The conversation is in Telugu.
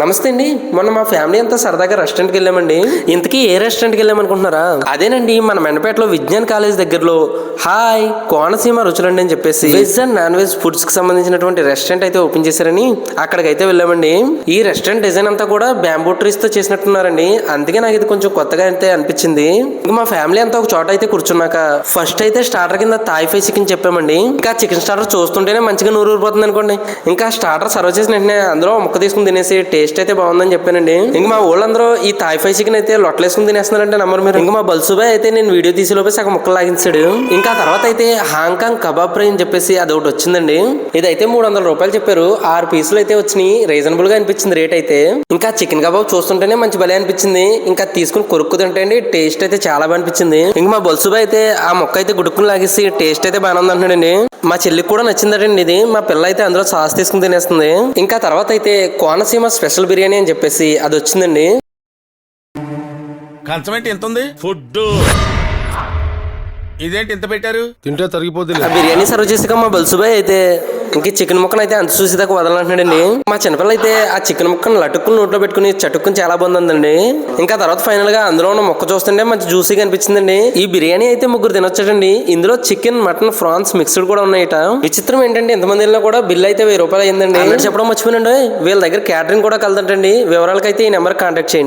నమస్తే అండి. మొన్న మా ఫ్యామిలీ అంతా సరదాగా రెస్టారెంట్కి వెళ్ళామండి. ఇంతకీ ఏ రెస్టారెంట్కి వెళ్ళామనుకుంటున్నారా అదేనండి మన మెండపేటలో విజ్ఞాన్ కాలేజ్ దగ్గరలో. హాయ్ కోనసీమ రుచులండి అని చెప్పేసి. వెజ్ అండ్ నాన్ వెజ్ ఫుడ్స్కి సంబంధించినటువంటి రెస్టారెంట్ అయితే ఓపెన్ చేశారని అక్కడికి అయితే వెళ్ళామండి. ఈ రెస్టారెంట్ డిజైన్ అంతా కూడా బ్యాంబూ ట్రీస్తో చేసినట్టున్నారండి. అందుకే నాకు ఇది కొంచెం కొత్తగా అయితే అనిపించింది. ఇంకా మా ఫ్యామిలీ అంతా ఒక చోట అయితే కూర్చున్నాక ఫస్ట్ అయితే స్టార్టర్ కింద తాయ్ ఫై చికెన్ చెప్పామండి. ఇంకా చికెన్ స్టార్టర్ చూస్తుంటేనే మంచిగా నూరు ఊరిపోతుంది అనుకోండి. ఇంకా స్టార్టర్ సర్వ్ చేసిన వెంటనే అందులో ముక్క తీసుకుని తినేసి టేస్ట్ టేస్ట్ అయితే బాగుందని చెప్పానండి. ఇంకా మా ఊళ్ళందరూ ఈ తాయ్ చికెన్ అయితే లొట్టలేసుకుని తినేస్తున్నారంటే నమ్మరు మీరు. ఇంకా మా బల్సుబాయ్ అయితే నేను వీడియో తీసే లోపే సగం ముక్కలు లాగించాడు. ఇంకా తర్వాత అయితే హాంకాంగ్ కబాబ్ ఫ్రై అని చెప్పేసి అది ఒకటి వచ్చిందండి. ఇదైతే మూడు వందల రూపాయలు చెప్పారు. ఆరు పీసులు అయితే వచ్చినాయి. రీజనబుల్గా అనిపించింది రేట్ అయితే. ఇంకా చికెన్ కబాబ్ చూస్తుంటేనే మంచి భలే అనిపించింది. ఇంకా తీసుకుని కొరుక్కు తింటే అండి టేస్ట్ అయితే చాలా బాగా అనిపించింది. ఇంకా మా బల్సుబాయ్ అయితే ఆ మొక్క అయితే గుడుక్కుని లాగేసి టేస్ట్ అయితే బాగానే ఉంది అంటున్నాడండి మా చెల్లికి కూడా నచ్చిందటండి ఇది. మా పిల్ల అయితే అందులో సాస్ తీసుకుని తినేస్తుంది. ఇంకా తర్వాత అయితే కోనసీమ స్పెషల్ బిర్యానీ అని చెప్పేసి అది వచ్చిందండి. కంచం ఏంటి? ఎంత ఉంది? ఫుడ్ ఇదేంటి ఇంత పెట్టారు? తింటే తరిగిపోతుంది ఆ బిర్యానీ సర్వ్ చేసాక మా బల్సుబాయ్ అయితే ఇంక చికెన్ ముక్కను అయితే అంత చూసేదాకా వదలంటున్నాడండి. మా చిన్నపిల్ల అయితే ఆ చికెన్ ముక్కను లటుక్కుని నోట్లో పెట్టుకుని చటుక్కుని చాలా బాగుందండి ఇంకా తర్వాత ఫైనల్గా అందులో ఉన్న ముక్క చూస్తుంటే మంచి జ్యూసీగా అనిపించిందండి. ఈ బిర్యానీ అయితే ముగ్గురు తినొచ్చండి ఇందులో చికెన్ మటన్ ఫ్రాన్స్ మిక్స్డ్ కూడా ఉన్నాయట. విచిత్రం ఏంటంటే ఎంతమంది వెళ్ళినా కూడా బిల్ అయితే వెయ్యి రూపాయలు అయిందండి చెప్పడం మర్చిపోయినండి. వీళ్ళ దగ్గర క్యాటరింగ్ కూడా కలదంటండి. వివరాలకైతే ఈ నెంబర్ కాంటాక్ట్ చేయండి.